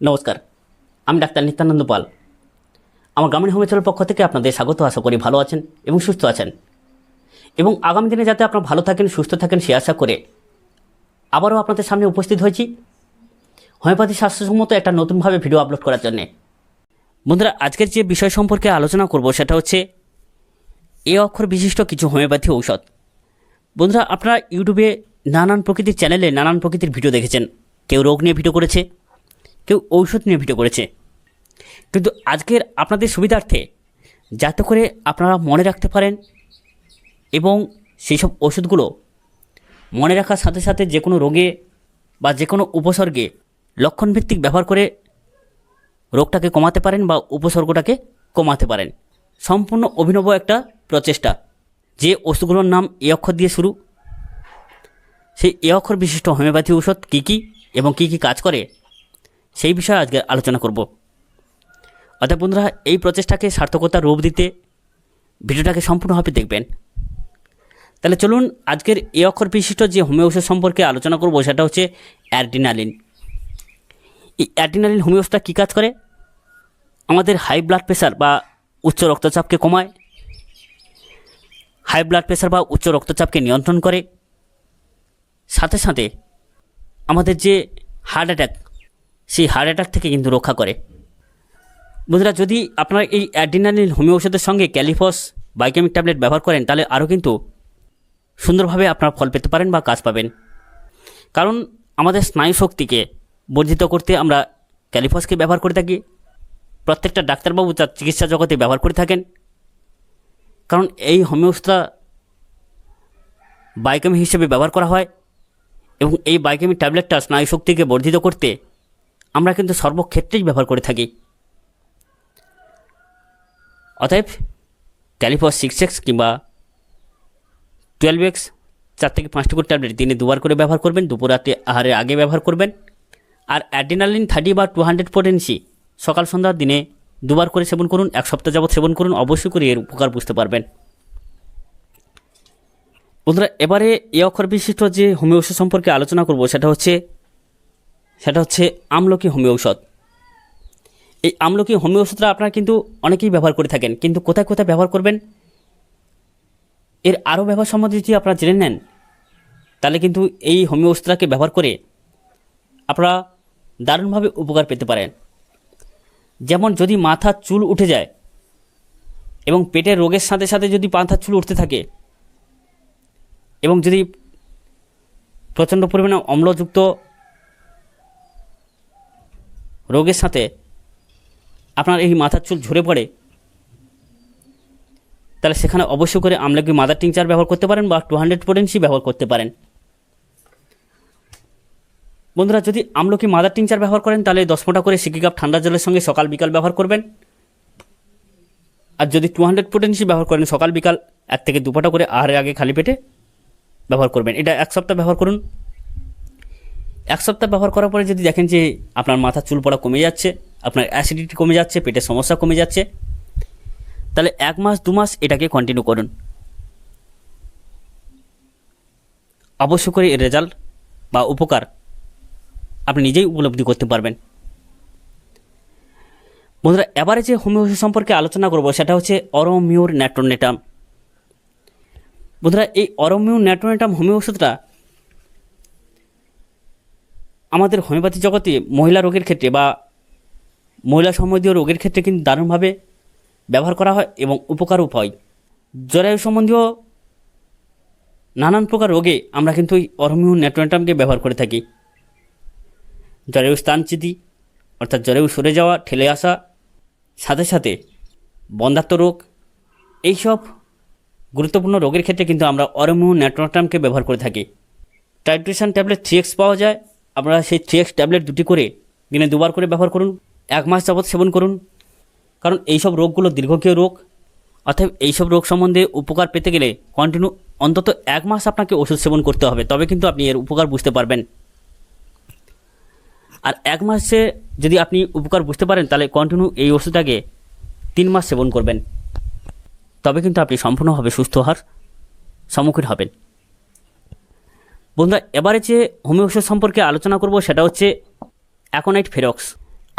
নমস্কার, আমি ডাক্তার নিত্যানন্দ পাল। আমার গ্রামীণ হোমিওপ্যাথির পক্ষ থেকে আপনাদের স্বাগত, আশা করি ভালো আছেন এবং সুস্থ আছেন। এবং আগামী দিনে যাতে আপনারা ভালো থাকেন, সুস্থ থাকেন, সে আশা করে আবারও আপনাদের সামনে উপস্থিত হয়েছি হোমিওপ্যাথি স্বাস্থ্যসম্মত একটা নতুনভাবে ভিডিও আপলোড করার জন্যে। বন্ধুরা, আজকের যে বিষয় সম্পর্কে আলোচনা করব সেটা হচ্ছে এ অক্ষর বিশিষ্ট কিছু হোমিওপ্যাথি ঔষধ। বন্ধুরা, আপনারা ইউটিউবে নানান প্রকৃতির চ্যানেলে নানান প্রকৃতির ভিডিও দেখেছেন। কেউ রোগ নিয়ে ভিডিও করেছে কেউ ঔষধ নিয়ে ভিডিও করেছে। কিন্তু আজকের আপনাদের সুবিধার্থে যাতে করে আপনারা মনে রাখতে পারেন এবং সেই সব ওষুধগুলো মনে রাখার সাথে সাথে যে কোনো রোগে বা যে কোনো উপসর্গে লক্ষণভিত্তিক ব্যবহার করে রোগটাকে কমাতে পারেন বা উপসর্গটাকে কমাতে পারেন। সম্পূর্ণ অভিনব একটা প্রচেষ্টা। যে ওষুধগুলোর নাম এ অক্ষর দিয়ে শুরু। সেই এ অক্ষর বিশিষ্ট হোমিওপ্যাথি ঔষধ কী কী এবং কী কী কাজ করে সেই বিষয়ে আজকে আলোচনা করব। অর্থাৎ বন্ধুরা, এই প্রচেষ্টাকে সার্থকতার রূপ দিতে ভিডিওটাকে সম্পূর্ণভাবে দেখবেন। তাহলে চলুন, আজকের এ অক্ষর বিশিষ্ট যে হোমিও ওষুধ সম্পর্কে আলোচনা করব, সেটা হচ্ছে অ্যারডিনালিন এই অ্যারডিনালিন হোমিও ওষুধটা কী কাজ করে? আমাদের হাই ব্লাড প্রেশার বা উচ্চ রক্তচাপকে কমায়, হাই ব্লাড প্রেশার বা উচ্চ রক্তচাপকে নিয়ন্ত্রণ করে, সাথে সাথে আমাদের যে হার্ট অ্যাটাক সেই হার্ট অ্যাটাক থেকে কিন্তু রক্ষা করে। বন্ধুরা, যদি আপনারা এই অ্যাডিনালিন হোমিও ওষুধের সঙ্গে ক্যালিফস বাইকেমিক ট্যাবলেট ব্যবহার করেন, তাহলে আরও কিন্তু সুন্দরভাবে আপনারা ফল পেতে পারেন বা কাজ পাবেন। কারণ আমাদের স্নায়ু শক্তিকে বর্ধিত করতে আমরা ক্যালিফসকে ব্যবহার করে থাকি। প্রত্যেকটা ডাক্তারবাবু তার চিকিৎসা জগতে ব্যবহার করে থাকেন। কারণ এই হোমিও ওষুধটা বাইকেমি হিসেবে ব্যবহার করা হয় এবং এই বাইকেমি ট্যাবলেটটা স্নায়ু শক্তিকে বর্ধিত করতে আমরা কিন্তু সর্বক্ষেত্রেই ব্যবহার করে থাকি। অতএব ক্যালিফস সিক্স এক্স কিংবা টুয়েলভ এক্স চার থেকে পাঁচটি করে ট্যাবলেট দিনে দুবার করে ব্যবহার করবেন, দুপুর রাতে আহারের আগে ব্যবহার করবেন। আর অ্যাডিনালিন থার্টি বা টু হান্ড্রেড পোটেন্সি সকাল সন্ধ্যার দিনে দুবার করে সেবন করুন, এক সপ্তাহ যাবৎ সেবন করুন, অবশ্যই করে এর উপকার বুঝতে পারবেন। বন্ধুরা, এবারে এ অক্ষর বিশিষ্ট যে হোমিও সম্পর্কে আলোচনা করব, সেটা হচ্ছে সেটা হচ্ছে আমলকি হোমিও ঔষধ। এই আমলকি হোমিও ওষুধটা আপনারা কিন্তু অনেকেই ব্যবহার করে থাকেন, কিন্তু কোথায় কোথায় ব্যবহার করবেন? এর আরও ব্যবহার সম্বন্ধে যদি আপনারা জেনে নেন, তাহলে কিন্তু এই হোমিও ওষুধটাকে ব্যবহার করে আপনারা দারুণভাবে উপকার পেতে পারেন। যেমন যদি মাথার চুল উঠে যায় এবং পেটের রোগের সাথে সাথে যদি মাথার চুল উঠতে থাকে এবং যদি প্রচণ্ড পরিমাণে অম্লযুক্ত রোগের সাথে আপনার এই মাথার চুল ঝরে পড়ে, তাহলে সেখানে অবশ্যই করে আমলকি মাদার টিংচার ব্যবহার করতে পারেন বা টু হান্ড্রেড পোটেন্সি ব্যবহার করতে পারেন। বন্ধুরা, যদি আমলকি মাদার টিংচার ব্যবহার করেন, তাহলে দশ ফোঁটা করে সিকি কাপ ঠান্ডা জলের সঙ্গে সকাল বিকাল ব্যবহার করবেন। আর যদি টু হান্ড্রেড পোটেন্সি ব্যবহার করেন সকাল বিকাল, এক থেকে দু ফোঁটা করে আহারের আগে খালি পেটে ব্যবহার করবেন। এটা এক সপ্তাহ ব্যবহার করুন। এক সপ্তাহ ব্যবহার করার পরে যদি দেখেন যে আপনার মাথা চুল পড়া কমে যাচ্ছে, আপনার অ্যাসিডিটি কমে যাচ্ছে, পেটের সমস্যা কমে যাচ্ছে, তাহলে এক মাস, দু মাস এটাকে কন্টিনিউ করুন। অবশ্য করে এর রেজাল্ট বা উপকার আপনি নিজেই উপলব্ধি করতে পারবেন। বন্ধুরা, এবারে যে হোমিও ওষুধ সম্পর্কে আলোচনা করব, সেটা হচ্ছে অরমিউর ন্যাট্রোনেটাম বন্ধুরা, এই অরমিউর ন্যাট্রোনেটাম হোমিও ওষুধটা আমাদের হোমিওপ্যাথি জগতে মহিলা রোগের ক্ষেত্রে বা মহিলা সম্বন্ধীয় রোগের ক্ষেত্রে কিন্তু দারুণভাবে ব্যবহার করা হয় এবং উপকারও হয়। জরায়ু সম্বন্ধীয় নানান প্রকার রোগে আমরা কিন্তু এই অরমিউ নেট্রোনেটামকে ব্যবহার করে থাকি। জরায়ু স্থানচ্যুতি, অর্থাৎ জরায়ু সরে যাওয়া, ঠেলে আসা, সাথে সাথে বন্ধাত্ম রোগ, এইসব গুরুত্বপূর্ণ রোগের ক্ষেত্রে কিন্তু আমরা অরমিউ নেট্রোনেটামকে ব্যবহার করে থাকি। টাইট্রেশন ট্যাবলেট থ্রি এক্স পাওয়া যায়। আপনারা সেই এক্স ট্যাবলেট দুটি করে দিনে দুবার করে ব্যবহার করুন, এক মাস যাবৎ সেবন করুন। কারণ এইসব রোগগুলো দীর্ঘকীয় রোগ। অর্থাৎ এইসব রোগ সম্বন্ধে উপকার পেতে গেলে কন্টিনিউ অন্তত এক মাস আপনাকে ওষুধ সেবন করতে হবে, তবে কিন্তু আপনি এর উপকার বুঝতে পারবেন। আর এক মাসে যদি আপনি উপকার বুঝতে পারেন, তাহলে কন্টিনিউ এই ওষুধটাকে তিন মাস সেবন করবেন। তবে কিন্তু আপনি সম্পূর্ণভাবে সুস্থ হওয়ার সম্মুখীন হবেন। বন্ধুরা, এবারে যে হোমিও ওষুধ সম্পর্কে আলোচনা করব সেটা হচ্ছে অ্যাকোনাইট ফেরক্স।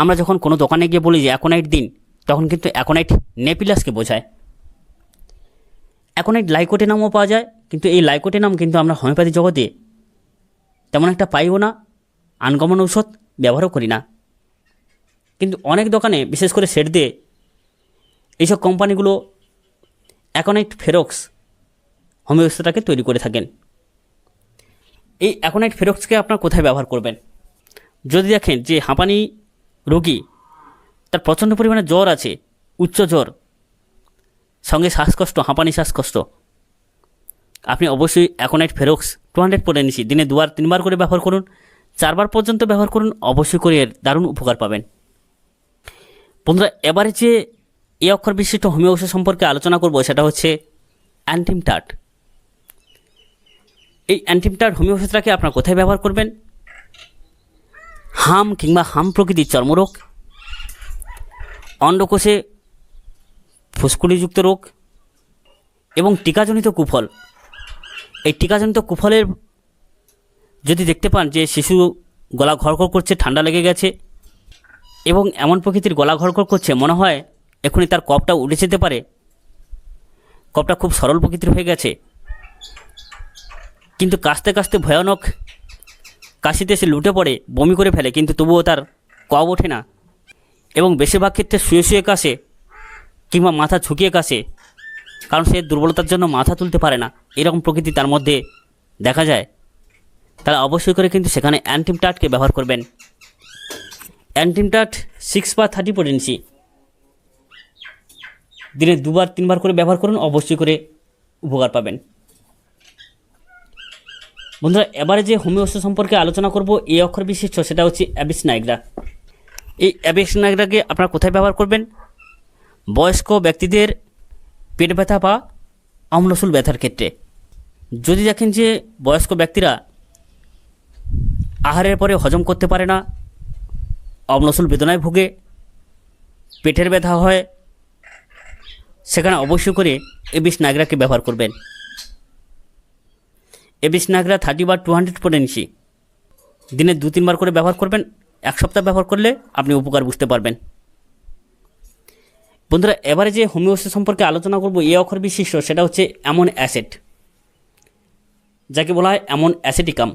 আমরা যখন কোনো দোকানে গিয়ে বলি যে অ্যাকোনাইট দিন, তখন কিন্তু অ্যাকোনাইট নেপিলাসকে বোঝায়। অ্যাকোনাইট লাইকোটে নামও পাওয়া যায়, কিন্তু এই লাইকোটে নাম কিন্তু আমরা হোমিওপ্যাথি জগতে তেমন একটা পাইও না আনকমন ঔষধ ব্যবহারও করি না। কিন্তু অনেক দোকানে, বিশেষ করে সেট দিয়ে, এইসব কোম্পানিগুলো অ্যাকোনাইট ফেরক্স হোমিওপ্যাথিটাকে তৈরি করে থাকেন। এই অ্যাকোনাইট ফেরক্সকে আপনার কোথায় ব্যবহার করবেন? যদি দেখেন যে হাঁপানি রোগী, তার প্রচণ্ড পরিমাণে জ্বর আছে, উচ্চ জ্বর, সঙ্গে শ্বাসকষ্ট, হাঁপানি শ্বাসকষ্ট, আপনি অবশ্যই অ্যাকোনাইট ফেরক্স টু হান্ড্রেড পরে নিছি দিনে দুবার, তিনবার করে ব্যবহার করুন, চারবার পর্যন্ত ব্যবহার করুন, অবশ্যই করে এর দারুণ উপকার পাবেন। বন্ধুরা, এবারে যে এ অক্ষর বিশিষ্ট হোমিও সম্পর্কে আলোচনা করব, সেটা হচ্ছে অ্যান্টিমটাট এই অ্যান্টিমটাট হোমিও ওষুধটাকে আপনারা কোথায় ব্যবহার করবেন? হাম কিংবা হাম প্রকৃতির চর্মরোগ, অন্ডকোষে ফুসকুড়িযুক্ত রোগ এবং টিকাজনিত কুফল। এই টিকাজনিত কুফলের যদি দেখতে পান যে শিশু গলা ঘরঘর করছে, ঠান্ডা লেগে গেছে এবং এমন প্রকৃতির গলা ঘরঘর করছে, মনে হয় এখনই তার কপটা উঠে যেতে পারে। কপটা খুব সরল প্রকৃতির হয়ে গেছে। কিন্তু কাশতে কাশতে ভয়ানক কাশিতে সে লুটে পড়ে, বমি করে ফেলে, কিন্তু তবুও তার কপ ওঠে না। এবং বেশিরভাগ ক্ষেত্রে শুয়ে শুয়ে কাশে কিংবা মাথা ঝুঁকিয়ে কাশে, কারণ সে দুর্বলতার জন্য মাথা তুলতে পারে না। এরকম প্রকৃতি তার মধ্যে দেখা যায়। তাহলে অবশ্যই করে কিন্তু সেখানে অ্যান্টিমটাটকে ব্যবহার করবেন। অ্যান্টিমটাট সিক্স বা থার্টি পোটেন্সি দিনে দুবার, তিনবার করে ব্যবহার করুন, অবশ্যই করে উপকার পাবেন। বন্ধুরা, এবারে যে হোমিও ওষুধ সম্পর্কে আলোচনা করব, এই অক্ষর বিশিষ্ট, সেটা হচ্ছে অ্যাবিস নাইগ্রা এই অ্যাবিস নাইগ্রাকে আপনারা কোথায় ব্যবহার করবেন? বয়স্ক ব্যক্তিদের পেট ব্যথা বা অম্লশুল ব্যথার ক্ষেত্রে। যদি দেখেন যে বয়স্ক ব্যক্তিরা আহারের পরে হজম করতে পারে না, অম্লশুল বেদনায় ভুগে, পেটের ব্যথা হয়, সেখানে অবশ্যই করে এবিস নাগরাকে ব্যবহার করবেন। এবিস নাগরা থার্টি বা টু হান্ড্রেড পোটেন্সি দিনে দু, তিনবার করে ব্যবহার করবেন, এক সপ্তাহ ব্যবহার করলে আপনি উপকার বুঝতে পারবেন। বন্ধুরা, এবারে যে হোমিওপ্যাথি সম্পর্কে আলোচনা করব, এ অক্ষর বিশিষ্ট, সেটা হচ্ছে এমন অ্যাসেট যাকে বলা হয় এমন অ্যাসেটিকাম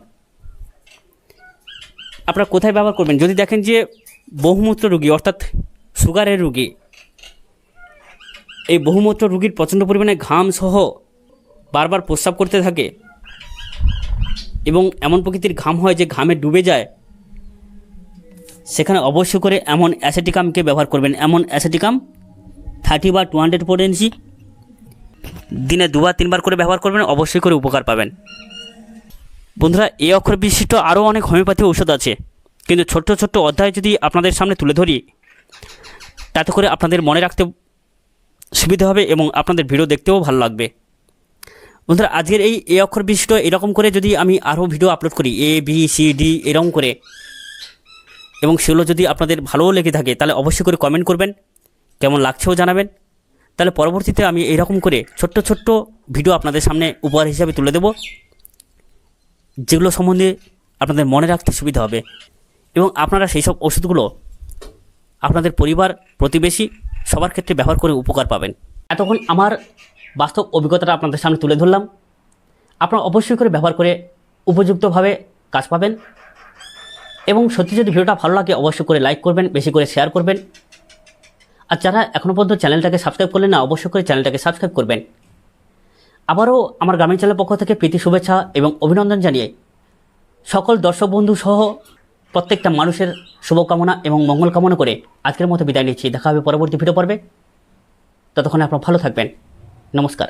আপনারা কোথায় ব্যবহার করবেন? যদি দেখেন যে বহুমূত্র রুগী, অর্থাৎ সুগারের রুগী, এই বহুমূত্র রুগীর প্রচণ্ড পরিমাণে ঘাম সহ বারবার প্রস্রাব করতে থাকে এবং এমন প্রকৃতির ঘাম হয় যে ঘামে ডুবে যায়, সেখানে অবশ্যই করে এমন অ্যাসেটিকামকে ব্যবহার করবেন। এমন অ্যাসেটিকাম থার্টি বা টু হান্ড্রেড ফোর পোটেন্সি দিনে দুবার, তিনবার করে ব্যবহার করবেন, অবশ্যই করে উপকার পাবেন। বন্ধুরা, এই অক্ষর বিশিষ্ট আরও অনেক হোমিওপ্যাথি ঔষধ আছে। কিন্তু ছোট্ট ছোট্ট অধ্যায় যদি আপনাদের সামনে তুলে ধরি, তাতে করে আপনাদের মনে রাখতে সুবিধা হবে এবং আপনাদের ভিডিও দেখতেও ভালো লাগবে। বন্ধুরা, আজকের এই এ অক্ষর বিশিষ্ট এরকম করে যদি আমি আরও ভিডিও আপলোড করি এ বি সি ডি এরকম করে, এবং সেগুলো যদি আপনাদের ভালোও লেগে থাকে, তাহলে অবশ্যই করে কমেন্ট করবেন, কেমন লাগছেও জানাবেন। তাহলে পরবর্তীতে আমি এরকম করে ছোট্ট ছোট্ট ভিডিও আপনাদের সামনে উপহার হিসাবে তুলে দেব, যেগুলো সম্বন্ধে আপনাদের মনে রাখতে সুবিধা হবে। এবং আপনারা সেই সব ওষুধগুলো আপনাদের পরিবার, প্রতিবেশী, সবার ক্ষেত্রে ব্যবহার করে উপকার পাবেন। এতক্ষণ আমার বাস্তব অভিজ্ঞতাটা আপনাদের সামনে তুলে ধরলাম। আপনারা অবশ্যই করে ব্যবহার করে উপযুক্তভাবে কাজ পাবেন। এবং সত্যি যদি ভিডিওটা ভালো লাগে, অবশ্যই করে লাইক করবেন, বেশি করে শেয়ার করবেন। আর যারা এখনও পর্যন্ত চ্যানেলটাকে সাবস্ক্রাইব করলেন না, অবশ্যই করে চ্যানেলটাকে সাবস্ক্রাইব করবেন। আবারও আমার গ্রামীণ চ্যানেলের পক্ষ থেকে প্রীতি শুভেচ্ছা এবং অভিনন্দন জানিয়ে সকল দর্শক বন্ধু সহ প্রত্যেকটা মানুষের শুভকামনা এবং মঙ্গল কামনা করে আজকের মতো বিদায় নিচ্ছি। দেখা হবে পরবর্তী ভিডিও পর্বে। ততক্ষণে আপনারা ভালো থাকবেন। নমস্কার